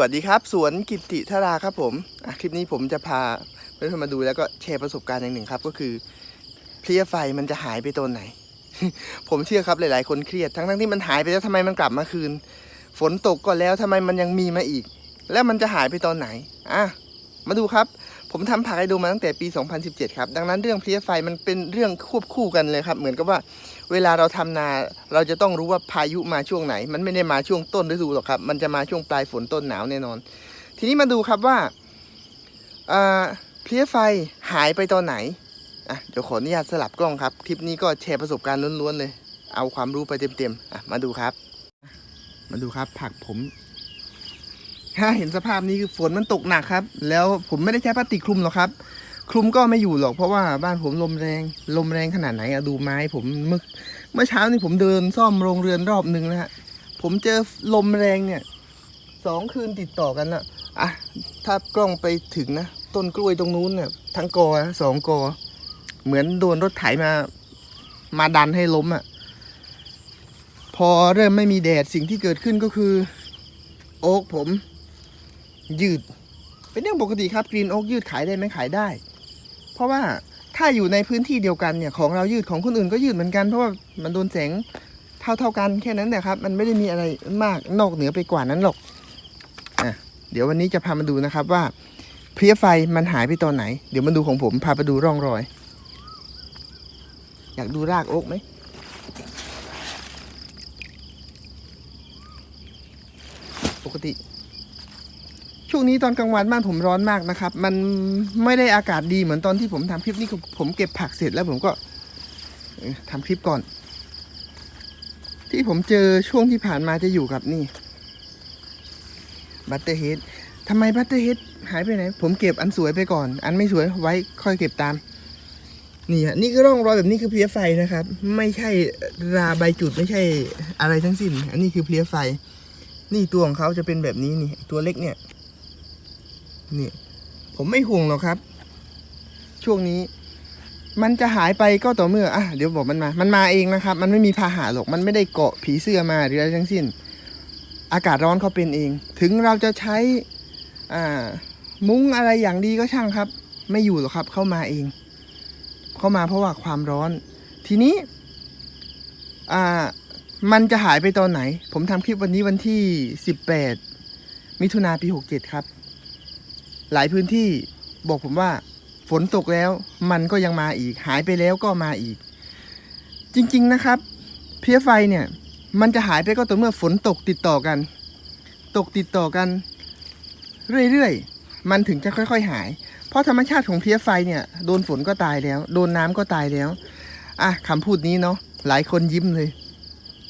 วัสดีครับ สวนกิติธาราครับผมคลิปนี้ผมจะพาเพื่อนๆมาดูแล้วก็แชร์ประสบการณ์อย่างหนึ่งครับ ก็คือเพลียไฟมันจะหายไปตอนไหน ผมเชื่อครับหลายๆ คนเครียด ทั้งๆที่มันหายไปแล้วทำไมมันกลับมาคืน ฝนตกก็แล้วทำไมมันยังมีมาอีก แล้วมันจะหายไปตอนไหนอะมาดูครับ ผมทำผักไอโดมาตั้งแต่ปี 2017 ครับ ดังนั้นเรื่องเพลียไฟมันเป็นเรื่องควบคู่กันเลยครับ เหมือนกับว่าเวลาเราทำนา เราจะต้องรู้ว่าพายุมาช่วงไหน มันไม่ได้มาช่วงต้นฤดูหรอกครับ มันจะมาช่วงปลายฝนต้นหนาวแน่นอน ทีนี้มาดูครับว่าอ่าเพลียไฟหายไปตอนไหนอะเดี๋ยวขออนุญาตสลับกล้องครับ คลิปนี้ก็แชร์ประสบการณ์ล้วนๆเลย เอาความรู้ไปเต็มๆอะมาดูครับ มาดูครับผักผม ถ้าเห็นสภาพนี้คือฝนมันตกหนักครับ แล้วผมไม่ได้ใช้พลาสติกคลุมหรอกครับ คลุมก็ไม่อยู่หรอกเพราะว่าบ้านผมลมแรง ลมแรงขนาดไหนอะดูไม้ ผมเมื่อเมื่อเช้านี่ผมเดินซ่อมโรงเรือนรอบหนึ่งนะฮะผมเจอลมแรงเนี่ยสองคืนติดต่อกันละอะถ้ากล้องไปถึงนะต้นกล้วยตรงนู้นเนี่ยทั้งกอนะสองกอ เหมือนโดนรถไถมา มาดันให้ล้มอะ่ะพอเริ่มไม่มีแดดสิ่งที่เกิดขึ้นก็คือ โอ๊กผม ยืด เป็นเรื่องปกติครับกรีนโอ๊กยืดขายได้ไหมขายได้ เพราะว่าถ้าอยู่ในพื้นที่เดียวกันเนี่ยของเรายืดของคนอื่นก็ยืดเหมือนกันเพราะว่ามันโดนแสงเท่าเท่ากันแค่นั้นแหละครับ มันไม่ได้มีอะไรมากนอกเหนือไปกว่านั้นหรอกอะเดี๋ยววันนี้จะพามาดูนะครับว่าเพลียไฟมันหายไปตอนไหน เดี๋ยวมาดูของผมพาไปดูร่องรอย อยากดูรากโอ๊กไหมปกติ ช่วงนี้ตอนกลางวันบ้านผมร้อนมากนะครับ มันไม่ได้อากาศดีเหมือนตอนที่ผมทำคลิปนี้ผมเก็บผักเสร็จแล้วผมก็เอ่อทำคลิปก่อน ที่ผมเจอช่วงที่ผ่านมาจะอยู่กับนี่บัตเตอร์เฮดทำไมบัตเตอร์เฮดหายไปไหน ผมเก็บอันสวยไปก่อน อันไม่สวยไว้ค่อยเก็บตาม นี่ฮะนี่คือร่องรอยแบบนี้คือเพลียไฟนะครับ ไม่ใช่ราใบจุดไม่ใช่อะไรทั้งสิ้น อันนี้คือเพลียไฟ นี่ตัวของเขาจะเป็นแบบนี้นี่ ตัวเล็กเนี่ย นี่ผมไม่ห่วงหรอกครับ ช่วงนี้ มันจะหายไปก็ต่อเมื่ออะเดี๋ยวบอกมันมา มันมาเองนะครับ มันไม่มีพาหะหรอกมันไม่ได้เกาะผีเสื้อมาหรืออะไรทั้งสิ้น อากาศร้อนเขาเป็นเอง ถึงเราจะใช้อ่ามุ้งอะไรอย่างดีก็ช่างครับ ไม่อยู่หรอกครับ เข้ามาเอง เข้ามาเพราะว่าความร้อน ทีนี้ อ่า มันจะหายไปตอนไหน ผมทำคลิปวันนี้วันที่ 18 มิถุนาปี 67 ครับ หลายพื้นที่บอกผมว่า ฝนตกแล้วมันก็ยังมาอีก หายไปแล้วก็มาอีก จริงๆนะครับ เพลียไฟเนี่ย มันจะหายไปก็ต่อเมื่อฝนตกติดต่อกัน ตกติดต่อกัน เรื่อยๆ มันถึงจะค่อย ๆ หาย เพราะธรรมชาติของเพลียไฟเนี่ยโดนฝนก็ตายแล้ว โดนน้ำก็ตายแล้วอะคำพูดนี้เนาะหลายคนยิ้มเลย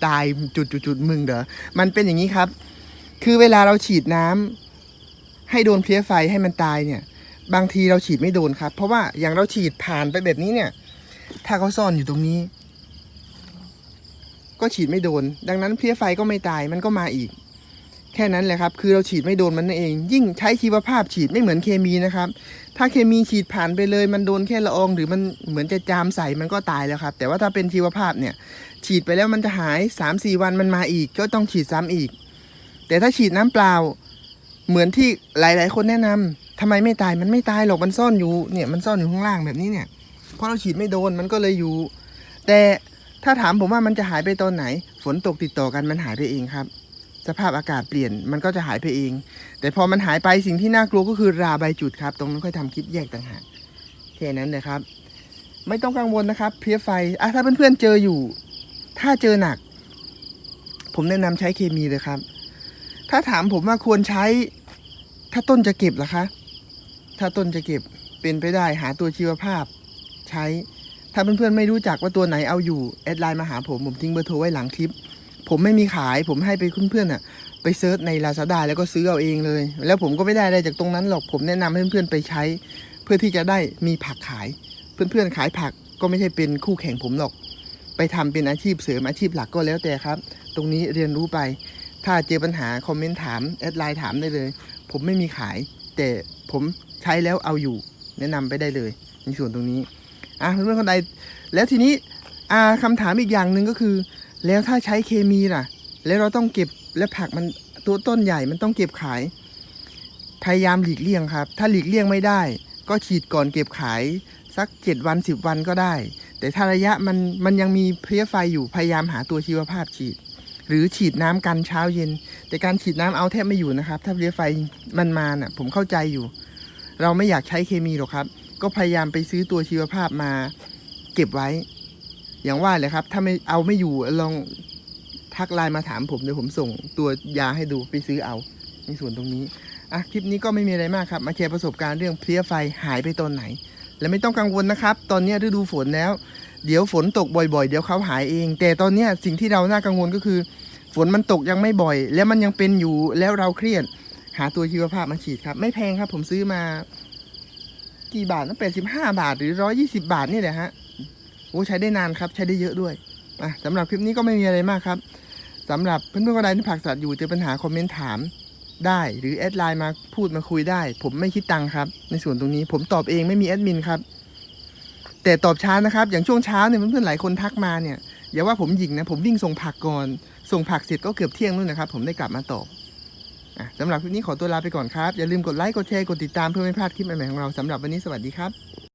ตายจุดๆๆมึงเด้อมันเป็นอย่างนี้ครับ คือเวลาเราฉีดน้ำ ให้โดนเพลี้ยไฟให้มันตายเนี่ย บางทีเราฉีดไม่โดนครับ เพราะว่าอย่างเราฉีดผ่านไปแบบนี้เนี่ย ถ้าเขาซ่อนอยู่ตรงนี้ ก็ฉีดไม่โดน ดังนั้นเพลี้ยไฟก็ไม่ตายมันก็มาอีก แค่นั้นแหละครับ คือเราฉีดไม่โดนมันเอง ยิ่งใช้ชีวภาพฉีดไม่เหมือนเคมีนะครับ ถ้าเคมีฉีดผ่านไปเลย มันโดนแค่ละอองหรือมันเหมือนจะจามใส่มันก็ตายแล้วครับ แต่ว่าถ้าเป็นชีวภาพเนี่ย ฉีดไปแล้วมันจะหาย3าสี่วันมันมาอีก ก็ต้องฉีดซ้ำอีก แต่ถ้าฉีดน้ำเปล่า เหมือนที่หลาย ๆ คนแนะนำทำไมไม่ตายมันไม่ตายหรอกมันซ่อนอยู่เนี่ยมันซ่อนอยู่ข้างล่างแบบนี้เนี่ยเพราะเราฉีดไม่โดนมันก็เลยอยู่ แต่ถ้าถามผมว่ามันจะหายไปตอนไหน ฝนตกติดต่อกันมันหายไปเองครับ สภาพอากาศเปลี่ยนมันก็จะหายไปเอง แต่พอมันหายไปสิ่งที่น่ากลัวก็คือราใบจุดครับ ตรงนั้นค่อยทำคลิปแยกต่างหากแค่นั้นเลยครับ ไม่ต้องกังวลนะครับ เพลียไฟอะถ้าเพื่อนๆเจออยู่ ถ้าเจอหนัก ผมแนะนำใช้เคมีเลยครับ ถ้าถามผมว่าควรใช้ ถ้าต้นจะเก็บล่ะคะ ถ้าต้นจะเก็บเป็นไปได้หาตัวชีวภาพ ใช้ ถ้าเพื่อนๆไม่รู้จักว่าตัวไหนเอาอยู่แอดไลน์มาหาผม ผมทิ้งเบอร์โทรไว้หลังคลิป ผมไม่มีขายผมให้ไปเพื่อนๆอะ ไปเซิร์ชใน Lazada แล้วก็ซื้อเอาเองเลย แล้วผมก็ไม่ได้อะไรจากตรงนั้นหรอกผมแนะนำให้เพื่อนๆไปใช้ เพื่อที่จะได้มีผักขาย เพื่อนๆขายผักก็ไม่ใช่เป็นคู่แข่งผมหรอก ไปทำเป็นอาชีพเสริมอาชีพหลักก็แล้วแต่ครับ ตรงนี้เรียนรู้ไป ถ้าเจอปัญหาคอมเมนต์ถามแอดไลน์ถามได้เลย ผมไม่มีขาย แต่ผมใช้แล้วเอาอยู่ แนะนำไปได้เลยในส่วนตรงนี้อะเพื่อนๆคนใดแล้วทีนี้อ่าคำถามอีกอย่างหนึ่งก็คือ แล้วถ้าใช้เคมีล่ะ แล้วเราต้องเก็บและผักมันตัวต้นใหญ่มันต้องเก็บขาย พยายามหลีกเลี่ยงครับ ถ้าหลีกเลี่ยงไม่ได้ ก็ฉีดก่อนเก็บขายสัก 7 วัน 10 วันก็ได้ แต่ถ้าระยะมันมันยังมีเพลี้ยไฟอยู่พยายามหาตัวชีวภาพฉีด หรือฉีดน้ำกันเช้าเย็น แต่การฉีดน้ำเอาแทบไม่อยู่นะครับ ถ้าเพลี้ยไฟมันมาน่ะ ผมเข้าใจอยู่ เราไม่อยากใช้เคมีหรอกครับ ก็พยายามไปซื้อตัวชีวภาพมาเก็บไว้ อย่างว่าเลยครับ ถ้าไม่เอาไม่อยู่ลองทักไลน์มาถามผมเดี๋ยวผมส่งตัวยาให้ดูไปซื้อเอาในส่วนตรงนี้อะคลิปนี้ก็ไม่มีอะไรมากครับ มาแชร์ประสบการณ์เรื่องเพลี้ยไฟหายไปตอนไหน และไม่ต้องกังวลนะครับ ตอนนี้ฤดูฝนแล้ว เดี๋ยวฝนตกบ่อยๆ เดี๋ยวเขาหายเอง แต่ตอนนี้สิ่งที่เราน่ากังวลก็คือ ฝนมันตกยังไม่บ่อย แล้วมันยังเป็นอยู่แล้วเราเครียด หาตัวชีวภาพมาฉีดครับ ไม่แพงครับ ผมซื้อมา กี่บาทนะแปดสิบห้าบาทหรือร้อยี่สิบาทนี่แหละฮะโอ้ใช้ได้นานครับ ใช้ได้เยอะด้วยอะสำหรับคลิปนี้ก็ไม่มีอะไรมากครับสำหรับเพื่อนๆคนใดที่ผักสัตว์อยู่เจอปัญหาคอมเมนต์ถามได้หรือแอดไลน์มาพูดมาคุยได้ ผมไม่คิดตังค์ครับ ในส่วนตรงนี้ผมตอบเองไม่มีแอดมินครับ แต่ตอบช้านะครับ อย่างช่วงเช้าเนี่ยเพื่อนๆหลายคนทักมาเนี่ยอย่าว่าผมหยิงนะผมวิ่งส่งผักก่อน ส่งผักเสร็จก็เกือบเที่ยงนู่นนะครับ ผมได้กลับมาตอบอสำหรับคลิปนี้ขอตัวลาไปก่อนครับ อย่าลืมกดไลค์กดแชร์กดติดตามเพื่อไม่พลาดคลิปใหม่ๆของเราสำหรับวันนี้สวัสดีครับ